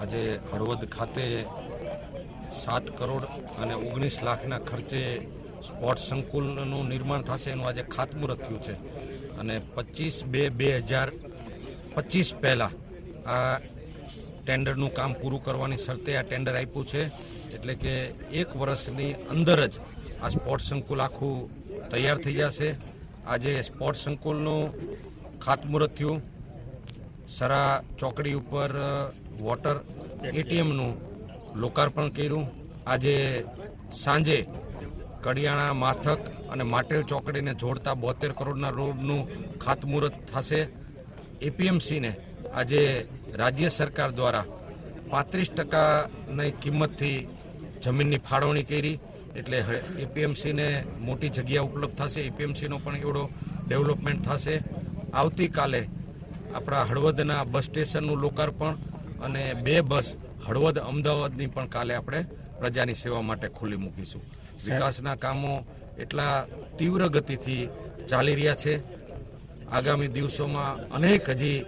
આજે હળવદ ખાતે સાત કરોડ અને ઓગણીસ લાખના ખર્ચે સ્પોર્ટ્સ સંકુલનું નિર્માણ થશે એનું આજે ખાતમુહૂર્ત થયું છે. અને પચીસ બે બે હજાર પચીસ પહેલાં આ ટેન્ડરનું કામ પૂરું કરવાની શરતે આ ટેન્ડર આપ્યું છે. એટલે કે એક વર્ષની અંદર જ આ સ્પોર્ટ્સ સંકુલ આખું તૈયાર થઈ જશે. આજે સ્પોર્ટ્સ સંકુલનું ખાતમુહૂર્ત થયું. સરા ચોકડી ઉપર વોટર એટીએમનું લોકાર્પણ કર્યું. આજે સાંજે કડિયાણા માથક અને માટેલ ચોકડીને જોડતા બોતેર કરોડના રોડનું ખાતમુહૂર્ત થશે. એપીએમસીને આજે રાજ્ય સરકાર દ્વારા પાંત્રીસ ટકાની કિંમતથી જમીનની ફાળવણી કરી. એટલે એપીએમસીને મોટી જગ્યા ઉપલબ્ધ થશે. એપીએમસીનો પણ એવડો ડેવલપમેન્ટ થશે. આવતીકાલે આપણા હળવદના બસ સ્ટેશનનું લોકાર્પણ અને બે બસ હળવદ અમદાવાદની પણ કાલે આપણે પ્રજાની સેવા માટે ખુલ્લી મૂકીશું. વિકાસના કામો એટલા તીવ્ર ગતિથી ચાલી રહ્યા છે. આગામી દિવસોમાં અનેક હજી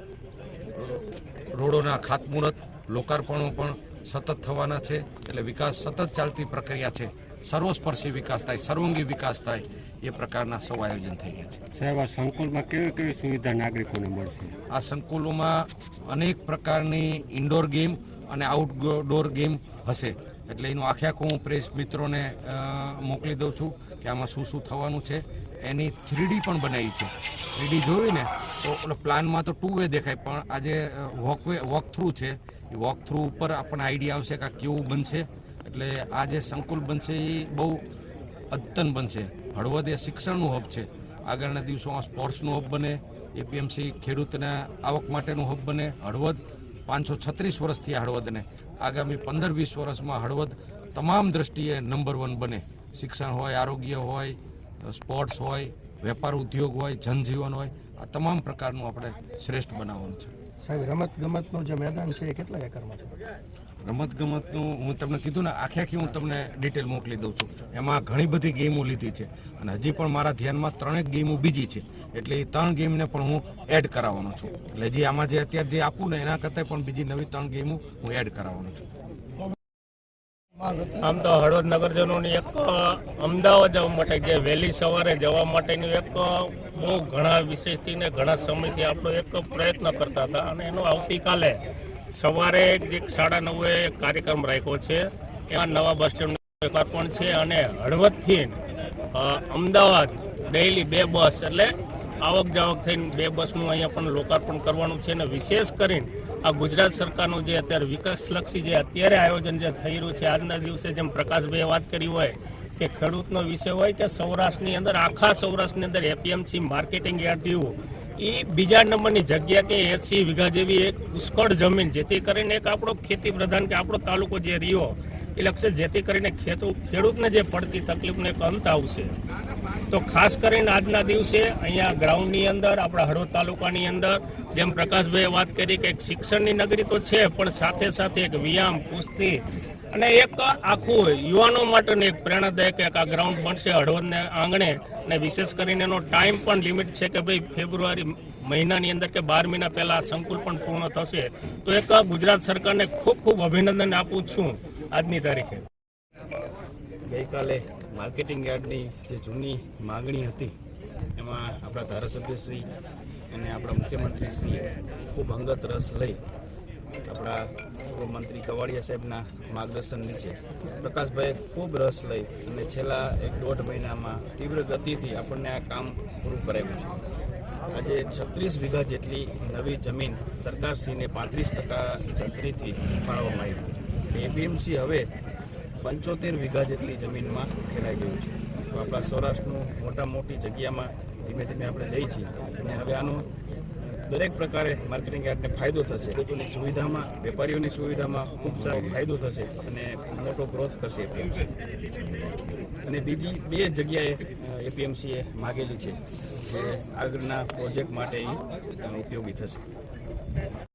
રોડોના ખાતમુહૂર્ત લોકાર્પણો પણ સતત થવાના છે. એટલે વિકાસ સતત ચાલતી પ્રક્રિયા છે. સર્વસ્પર્શી વિકાસ થાય સર્વાંગી વિકાસ થાય એ પ્રકારના સૌ આયોજન થઈ ગયા છે. સાહેબ આ સંકુલમાં કેવી કેવી સુવિધા નાગરિકોને મળશે? આ સંકુલોમાં અનેક પ્રકારની ઇન્ડોર ગેમ અને આઉટડોર ગેમ હશે. એટલે એનું આખે આખું હું પ્રેસ મિત્રોને મોકલી દઉં છું કે આમાં શું શું થવાનું છે. એની થ્રીડી પણ બનાવી છે. થ્રીડી જોઈ ને તો પ્લાનમાં તો ટુ વે દેખાય પણ આજે વોક વે વોક થ્રુ છે. એ વોક થ્રુ ઉપર આપણને આઈડિયા આવશે કે આ કેવું બનશે. એટલે આ જે સંકુલ બનશે એ બહુ અદ્યતન બનશે. હળવદ એ શિક્ષણનું હબ છે. આગળના દિવસોમાં સ્પોર્ટ્સનું હબ બને, એપીએમસી ખેડૂતના આવક માટેનું હબ બને. હળવદ પાંચસો છત્રીસ વર્ષથી આ હળવદને. આગામી પંદર વીસ વર્ષમાં હળવદ તમામ દ્રષ્ટિએ નંબર વન બને. શિક્ષણ હોય, આરોગ્ય હોય, સ્પોર્ટ્સ હોય, વેપાર ઉદ્યોગ હોય, જનજીવન હોય, આ તમામ પ્રકારનું આપણે શ્રેષ્ઠ બનાવવાનું છે. સાહેબ, રમત ગમતનું જે મેદાન છે એ કેટલા એકરમાં છે? રમત ગમતનું હું તમને કીધું ને આખે આખી હું તમને ડિટેલ મોકલી દઉં છું. એમાં ઘણી બધી ગેમો લીધી છે. અને હજી પણ મારા ધ્યાનમાં ત્રણેક ગેમો બીજી છે. એટલે એ ત્રણ ગેમને પણ હું એડ કરાવવાનો છું. એટલે જે આમાં જે અત્યારે જે આપું ને, એના કરતાં પણ બીજી નવી ત્રણ ગેમો હું એડ કરાવવાનો છું. આમ તો હળવદ નગરજનોની એક અમદાવાદ જવા માટે જે વહેલી સવારે જવા માટેનું એક બહુ ઘણા વિશેષથી ને ઘણા સમયથી આપણો એક પ્રયત્ન કરતા હતા. અને એનો આવતીકાલે સવારે એક સાડા નવે કાર્યક્રમ રાખ્યો છે. એમાં નવા બસ સ્ટેન્ડનું લોકાર્પણ છે અને હળવદથી અમદાવાદ ડેઇલી બે બસ એટલે આવક જાવક થઈને બે બસનું અહીંયા પણ લોકાર્પણ કરવાનું છે અને વિશેષ કરીને આ ગુજરાત સરકારનું જે અત્યારે વિકાસલક્ષી જે અત્યારે આયોજન જે થઈ રહ્યું છે, આજના દિવસે જેમ પ્રકાશભાઈએ વાત કરી હોય કે ખેડૂતનો વિષય હોય કે સૌરાષ્ટ્રની અંદર, આખા સૌરાષ્ટ્રની અંદર એપીએમસી માર્કેટિંગ યાર્ડ એ બીજા નંબરની જગ્યા કે એસી વીઘા જેવી એક પુષ્કળ જમીન, જેથી કરીને એક આપણો ખેતી પ્રધાન કે આપણો તાલુકો જે રહ્યો, એ લક્ષ્ય જેથી કરીને ખેતુ, ખેડૂતને જે પડતી તકલીફનો એક અંત આવશે. તો ખાસ કરીને આજના દિવસે અહીંયા ગ્રાઉન્ડની અંદર, આપણા હળવદ તાલુકાની અંદર, જેમ પ્રકાશભાઈએ વાત કરી કે એક શિક્ષણની નગરી તો છે, પણ સાથે સાથે એક વ્યાયામ, કુસ્તી અને એક આખું યુવાનો માટેનું એક પ્રેરણાદાયક એક આ ગ્રાઉન્ડ બનશે હળવદને આંગણે. અને વિશેષ કરીને એનો ટાઈમ પણ લિમિટ છે કે ભાઈ ફેબ્રુઆરી મહિનાની અંદર કે બાર મહિના પહેલાં સંકુલ પણ પૂર્ણ થશે. તો એક ગુજરાત સરકારને ખૂબ ખૂબ અભિનંદન આપું છું આજની તારીખે. ગઈકાલે માર્કેટિંગ યાર્ડની જે જૂની માગણી હતી, એમાં આપણા ધારાસભ્યશ્રી અને આપણા મુખ્યમંત્રીશ્રીએ ખૂબ અંગત રસ લઈ આપણા મંત્રી કવાડિયા સાહેબના માર્ગદર્શન નીચે પ્રકાશભાઈએ ખૂબ રસ લઈ અને છેલ્લા એક દોઢ મહિનામાં તીવ્ર ગતિથી આપણને આ કામ પૂરું કરાવ્યું છે. આજે છત્રીસ વીઘા જેટલી નવી જમીન સરકારશ્રીને પાંત્રીસ ટકા જંત્રીથી ફાળવવામાં આવી એપીએમસી હવે પંચોતેર વીઘા જેટલી જમીનમાં ફેલાઈ ગયું છે. તો આપણા સૌરાષ્ટ્રનું મોટા મોટી જગ્યામાં ધીમે ધીમે આપણે જઈ છીએ. અને હવે આનું દરેક પ્રકારે માર્કેટિંગ યાર્ડને ફાયદો થશે. ખેડૂતોની સુવિધામાં, વેપારીઓની સુવિધામાં ખૂબ સારો ફાયદો થશે અને મોટો ગ્રોથ કરશે એપીએમસી અને બીજી બે જગ્યાએ એપીએમસીએ માગેલી છે, જે આગળના પ્રોજેક્ટ માટે ઉપયોગી થશે.